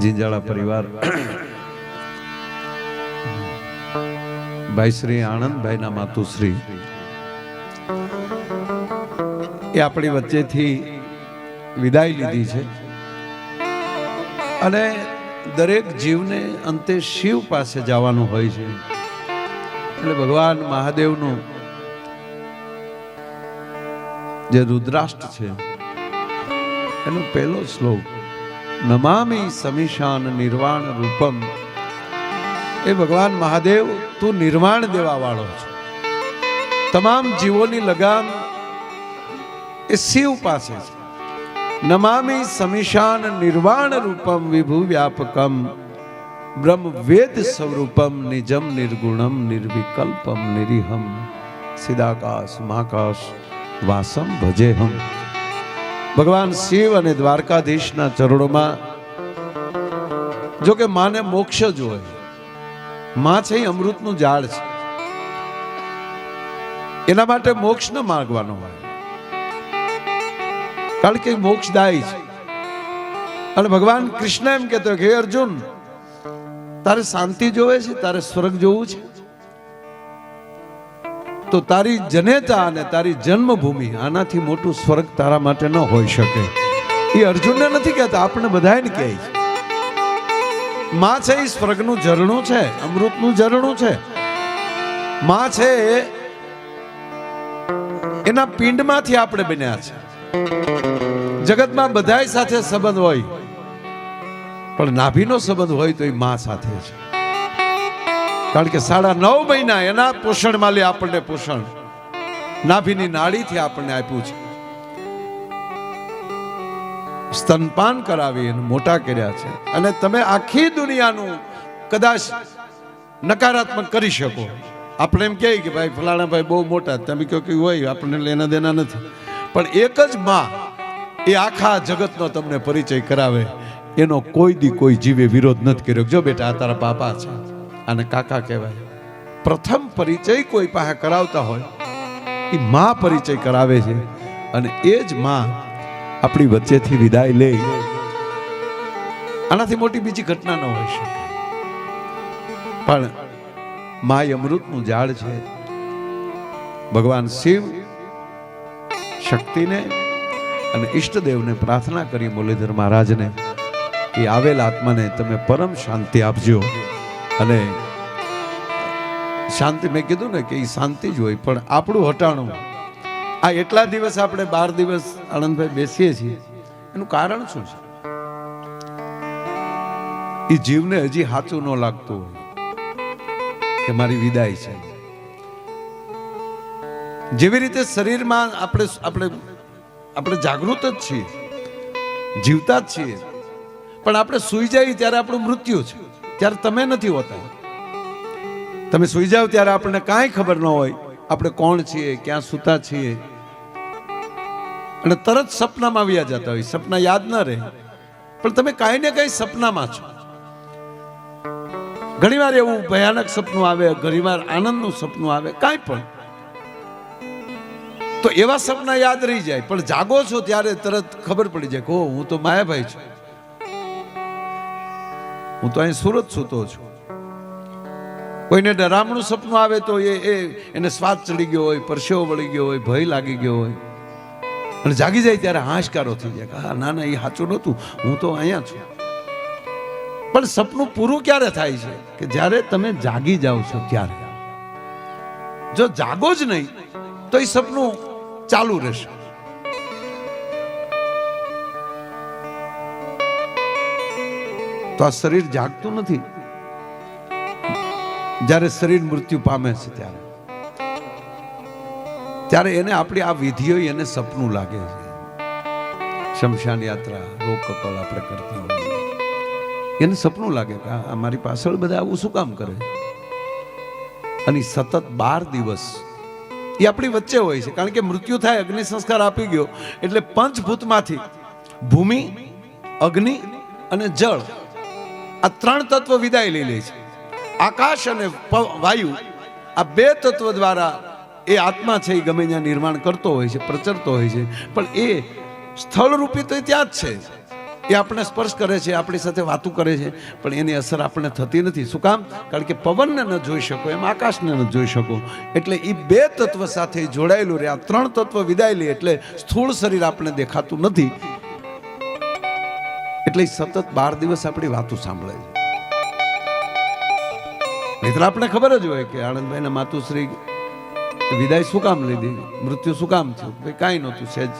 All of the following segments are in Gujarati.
જીંજાળા પરિવાર. ભાઈ શ્રી આનંદભાઈના માતુશ્રી. એ આપણી વચ્ચેથી વિદાય લીધી છે. અને દરેક જીવને અંતે શિવ પાસે જવાનું હોય છે. એટલે ભગવાન મહાદેવનું જે રુદ્રાષ્ટ છે, એનો પહેલો શ્લોક નમામી સમીશાન નિર્વાણ રૂપમ. એ ભગવાન મહાદેવ, તું નિર્વાણ દેવા વાળો છે. તમામ જીવોની લગામ એ શિવ પાસે છે. નમામી સમીશાન નિર્વાણ રૂપમ વિભુ વ્યાપકમ. બ્રહ્મ વેદ સ્વરૂપમ નિજમ નિર્ગુણમ નિર્વિકલ્પમ નિરીહમ. સિદાકાશ મહાકાશ, વાસમ ભજેહમ. ભગવાન શિવ અને દ્વારકાધીશના ચરણોમાં જો કે માને મોક્ષ જ હોય. માં છે એ અમૃતનું ઝાડ છે. એના માટે મોક્ષ ન માગવાનો હોય. કારણ કે મોક્ષદાયી છે. અને ભગવાન કૃષ્ણ એમ કહેતો કે અર્જુન, તારે શાંતિ જોવે છે? તારે સ્વર્ગ જોવું છે? તો તારી જનેતા અને તારી જન્મભૂમિ આનાથી મોટું સ્વર્ગ તારા માટે ન હોઈ શકે. એ અર્જુનને નથી કહેતા આપણે બધાને કહે છે. માં છે એ સ્વર્ગનું ઝરણું છે, અમૃતનું ઝરણું છે. માં છે એના પિંડમાંથી આપણે બન્યા છે. જગતમાં બધાય સાથે સંબંધ હોય, પણ નાભીનો સંબંધ હોય તો એ માં સાથે છે. કારણ કે સાડા નવ મહિના એના પોષણમાં લે આપણને પોષણ. નાભીની નાડીથી આપણને આપ્યું છે. સ્તનપાન કરાવી અને મોટા કર્યા છે. અને તમે આખી દુનિયાનું કદાચ નકારાત્મક કરી શકો. આપણે એમ કહે કે ભાઈ, ફલાણા ભાઈ બહુ મોટા. તમે કહો કે હોય, આપણને લેના દેના નથી. પણ એક જ માં એ આખા જગતનો તમને પરિચય કરાવે. એનો કોઈ દી કોઈ જીવે વિરોધ નથી કર્યો. જો બેટા, આ તારા પાપા છે. આને કાકા કહેવાય. પ્રથમ પરિચય કોઈ પાસે કરાવતા હોય, એ માં પરિચય કરાવે છે અને એ જ માં આપણી વચ્ચેથી વિદાય લે. આનાથી મોટી બીજી ઘટના ન હોઈ શકે. પણ માય અમૃતનું ઝાડ છે. ભગવાન શિવ શક્તિને અને ઈષ્ટદેવને પ્રાર્થના કરી મુરલીધર મહારાજને કે આવેલ આત્માને તમે પરમ શાંતિ આપજો. અને શાંતિ, મેં કીધું ને કે એ શાંતિ જ હોય, પણ આપણું હટાણું, આ એટલા દિવસ આપણે બાર દિવસ આનંદભાઈ બેસીએ છીએ, એનું કારણ શું છે? એ જીવને હજી સાચું ન લાગતું હોય, કે મારી વિદાય છે. જેવી રીતે શરીરમાં આપણે આપણે આપણે જાગૃત જ છીએ, જીવતા જ છીએ, પણ આપણે સૂઈ જઈએ ત્યારે આપણું મૃત્યુ છે. ત્યારે તમે નથી હોતા. તમે સુઈ જાઓ ત્યારે આપણને કાંઈ ખબર ન હોય આપણે કોણ છીએ, ક્યાં સૂતા છીએ. અને તરત સપનામાં આવ્યા જતા હોય, સપના યાદ ન રહે. પણ તમે કાંઈ ને કાંઈ સપનામાં છો. ઘણીવાર એવું ભયાનક સપનું આવે, ઘણીવાર આનંદનું સપનું આવે, કાંઈ પણ. તો એવા સપના યાદ રહી જાય. પણ જાગો છો ત્યારે તરત ખબર પડી જાય કે હું તો માયાભાઈ છું. હું તો અહીં સુરત સૂતો છું. કોઈને ડરામણું સપનું આવે તો એ એ એને સ્વાદ ચડી ગયો હોય, પરસેવો વળી ગયો હોય, ભય લાગી ગયો હોય. અને જાગી જાય ત્યારે હાશકારો થઈ જાય હા, ના ના, એ સાચું નહોતું. હું તો અહીંયા છું. પણ સપનું પૂરું ક્યારે થાય છે? કે જ્યારે તમે જાગી જાઓ છો ત્યારે. જો જાગો જ નહીં, તો એ સપનું ચાલુ રહેશે. તો આ શરીર જાગતું નથી. જ્યારે શરીર મૃત્યુ પામે છે ત્યારે. ત્યારે એને આપણી આ વિધિઓ એને સપનું લાગે છે. શમશાન યાત્રા રોગ કપલ આપણે કરતા હોઈએ. એને સપનું લાગે કે આ મારી પાછળ બધા આવું શું કામ કરે? અને સતત બાર દિવસ એ આપણી વચ્ચે હોય છે. કારણ કે મૃત્યુ થાય, અગ્નિ સંસ્કાર આપી ગયો. એટલે પંચભૂતમાંથી ભૂમિ, અગ્નિ અને જળ આ ત્રણ તત્વ વિદાય લઈ લે છે. આકાશ અને વાયુ આ બે તત્વ દ્વારા એ આત્મા છે એ ગમે ત્યાં નિર્માણ કરતો હોય છે, પ્રચરતો હોય છે. પણ એ સ્થળ રૂપી તો ત્યાં જ છે. એ આપણે સ્પર્શ કરે છે, આપણી સાથે વાતું કરે છે, પણ એની અસર આપણને થતી નથી. શું કામ? કારણ કે પવનને ન જોઈ શકો, એમ આકાશને ન જોઈ શકો. એટલે એ બે તત્વ સાથે જોડાયેલું રહે આ ત્રણ તત્વ વિદાય લે એટલે સ્થૂળ શરીર આપણને દેખાતું નથી. એટલે સતત બાર દિવસ આપણી વાતો સાંભળે છે. નહીતર આપણે ખબર જ હોય કે આનંદભાઈના માતુશ્રી વિદાય શું કામ લીધી? મૃત્યુ શું કામ થયું? ભાઈ નહોતું સહેજ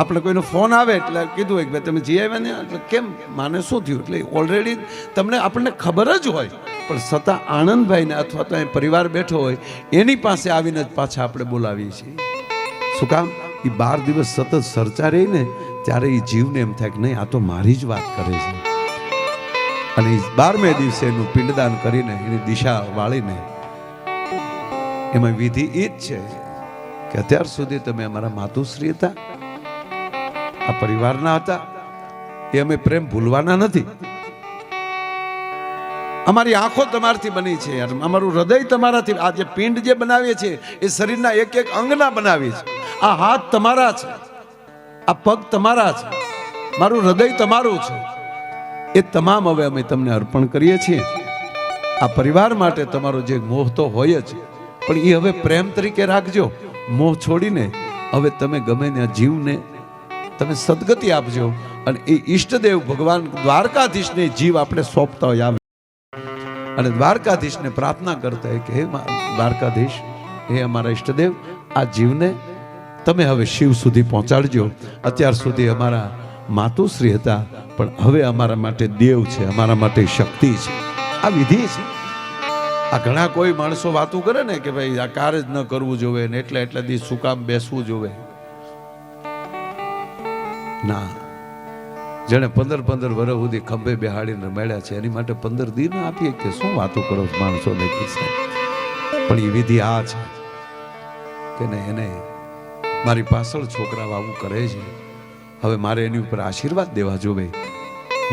આપણે કોઈનો ફોન આવે એટલે કીધું કે તમે જી આવ્યા ને? એટલે કેમ? માને શું થયું? એટલે ઓલરેડી તમને આપણને ખબર જ હોય, પણ છતાં આનંદભાઈને અથવા તો એ પરિવાર બેઠો હોય, એની પાસે આવીને જ પાછા આપણે બોલાવીએ છીએ. શું કામ? એ બાર દિવસ સતત સરચા રહી ને ત્યારે એ જીવને એમ થાય કે નહીં, આ તો મારી જ વાત કરે છે. અને બારમે દિવસે એનું પિંડદાન કરીને એની દિશા વાળીને એમાં વિધિ એ જ છે કે અત્યાર સુધી તમે અમારા માતુશ્રી હતા, આ પરિવારના હતા, એ અમે પ્રેમ ભૂલવાના નથી. અમારી આંખો તમારાથી બની છે અમારું હૃદય તમારાથી, આ જે પિંડ જે બનાવીએ છીએ, એ શરીરના એક એક અંગના બનાવીએ છીએ. આ હાથ તમારા છે. આ પગ તમારા છે. મારું હૃદય તમારું છે. એ તમામ હવે અમે તમને અર્પણ કરીએ છીએ. આ પરિવાર માટે તમારો જે મોહ તો હોય જ, પણ એ હવે પ્રેમ તરીકે રાખજો. મોહ છોડીને હવે તમે ગમે ત્યાં જીવને તમે સદગતિ આપજો અને એ ઈષ્ટદેવ ભગવાન દ્વારકાધીશને જીવ આપણે સોંપતા હોય આવે. અને દ્વારકાધીશને પ્રાર્થના કરતા હોય કે હે દ્વારકાધીશ, હે અમારા ઈષ્ટદેવ, આ જીવને તમે હવે શિવ સુધી પહોંચાડજો. અત્યાર સુધી અમારા માતુશ્રી હતા, પણ હવે અમારા માટે દેવ છે, અમારા માટે શક્તિ છે. આ વિધિ છે. આ ઘણા કોઈ માણસો વાતું કરે ને કે ભાઈ, આ કાર જ ન કરવું જોવે ને એટલે એટલે દી સુકામ બેસવું જોવે. ના. જેણે પંદર પંદર વર્ષ સુધી ખંભે બેહાડીને મળ્યા છે, એની માટે પંદર દી ના આપીએ કે શું વાતો કરો માણસો માણસોને? કિસ્સે પણ એ વિધિ આ છે. કે એને મારી પાછળ છોકરા આવું કરે છે. હવે મારે એની ઉપર આશીર્વાદ દેવા જોવે.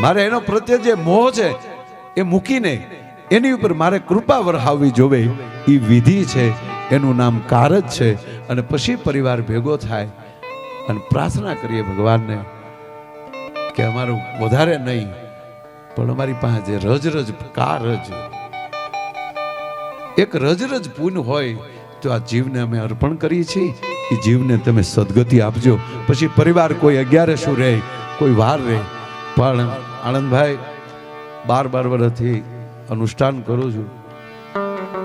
મારે એનો પ્રત્યે જે મોહ છે, એ મૂકીને એની ઉપર મારે કૃપા વરહાવવી જોવે. એ વિધિ છે, એનું નામ કારજ છે. અને પછી પરિવાર ભેગો થાય અને પ્રાર્થના કરીએ ભગવાનને કે અમારું વધારે નહીં, પણ અમારી પાસે જે રજ રજ કારજ એક રજ રજ પૂન હોય તો આ જીવને અમે અર્પણ કરીએ છીએ. એ જીવને તમે સદગતિ આપજો. પછી પરિવાર કોઈ અગિયારે શું રહે, કોઈ વાર રહે. પણ આનંદભાઈ બાર બાર વર્ષથી અનુષ્ઠાન કરું છું.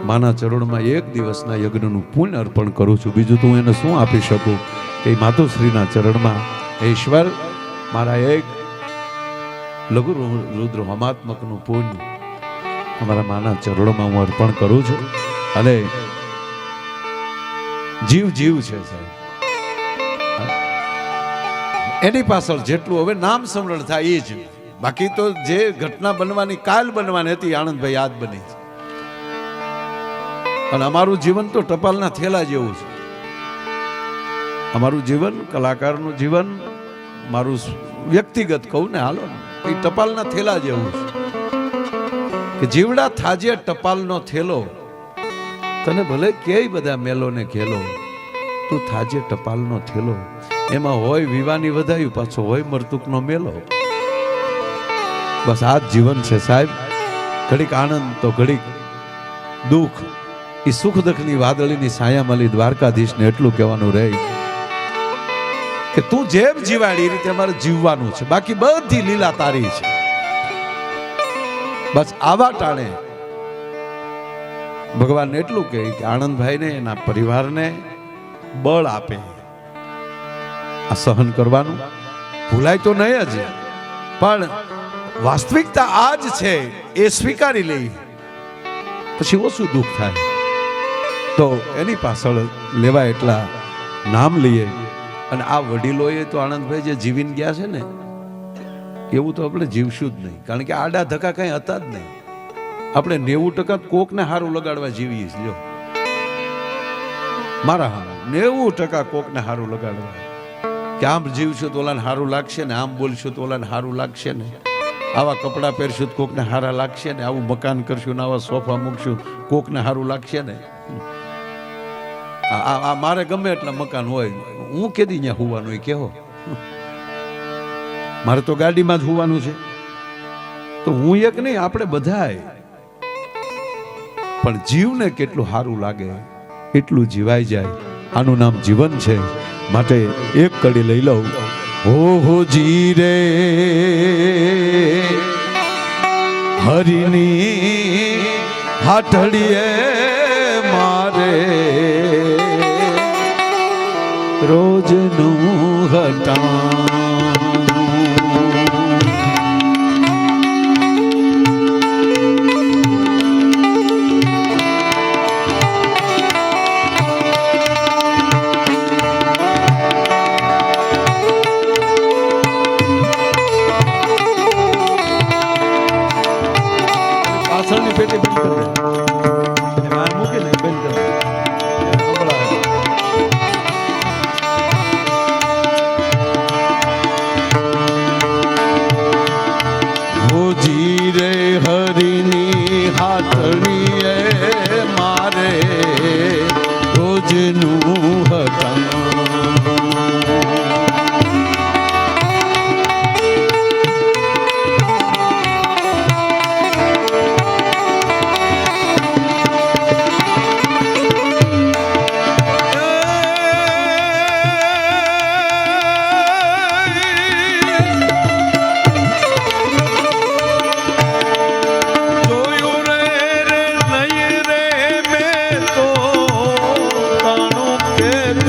માના ચરણમાં એક દિવસના યજ્ઞનું પુણ્ય અર્પણ કરું છું. બીજું તો હું એને શું આપી શકું? કે માતુશ્રીના ચરણમાં. ઈશ્વર, મારા એક લઘુ રુદ્ર હોમાત્મકનું પુણ્ય અમારા માના ચરણોમાં હું અર્પણ કરું છું. અને જીવ જીવ છે, સાહેબ. એની પાછળ જેટલું હવે નામ સ્મરણ થાય એ જ. બાકી તો જે ઘટના બનવાની, કાલ બનવાની હતી આનંદભાઈ યાદ બની અને અમારું જીવન તો ટપાલના થેલા જેવું છે. અમારું જીવન, કલાકારનું જીવન, મારું વ્યક્તિગત કહું ને હાલો. એ ટપાલના થેલા જેવું છે. કે જીવડા થાજે ટપાલનો થેલો. તને ભલે કેય બધા મેલો ને ખેલો તું થાજે ટપાલનો થેલો. એમાં હોય વિવાની વધાયું, પાછો હોય મરતુકનો મેલો. બસ આ જ જીવન છે સાહેબ. ઘડીક આનંદ તો ઘડીક દુઃખ. એ સુખ દુઃખની વાદળીની સાયામાલી દ્વારકાધીશને એટલું કહેવાનું રહે કે તું જેમ જીવાડી એ રીતે અમારે જીવવાનું છે. બાકી બધી લીલા તારી છે. બસ આવા ટાણે ભગવાન એટલું કહે કે આનંદભાઈને, એના પરિવારને બળ આપે. આ સહન કરવાનું ભૂલાય તો નહીં જ પણ વાસ્તવિકતા આ જ છે, એ સ્વીકારી લઈ પછી ઓછું દુઃખ થાય. તો એની પાછળ લેવા એટલા નામ લઈએ. અને આ વડીલોએ તો આનંદભાઈ જે જીવીને ગયા છે ને, એવું તો આપણે જીવશું જ નહીં. કારણ કે આડા ધક્કા કંઈ હતા જ નહીં. આપણે નેવું ટકા કોકને હારું લગાડવા જીવીએ છીએ. મારા હા નેવું ટકા કોકને હારું લગાડવા. કે આમ જીવશું તો ઓલાને હારું લાગશે ને, આમ બોલશું તો ઓલાને હારું લાગશે ને. આવા કપડાં પહેરશું તો કોકને હારા લાગશે ને, આવું મકાન કરશું ને, આવા સોફા મૂકશું, કોકને હારું લાગશે ને. આ મારે ગમે એટલા મકાન હોય, હું કેદી ત્યાં હોવાનું એ કેવો મારે તો ગાડીમાં જ હોવાનું છે. તો હું એક નહીં, આપણે બધાય. પણ જીવને કેટલું સારું લાગે, એટલું જીવાઈ જાય. આનું નામ જીવન છે. માટે એક કડી લઈ લઉં. હો હો, જી રે. હરિની હાથડીએ મારે. રોજનું હટાણું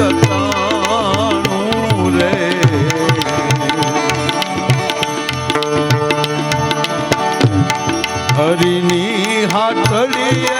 કે કતાણું રે હરિની હાથડીએ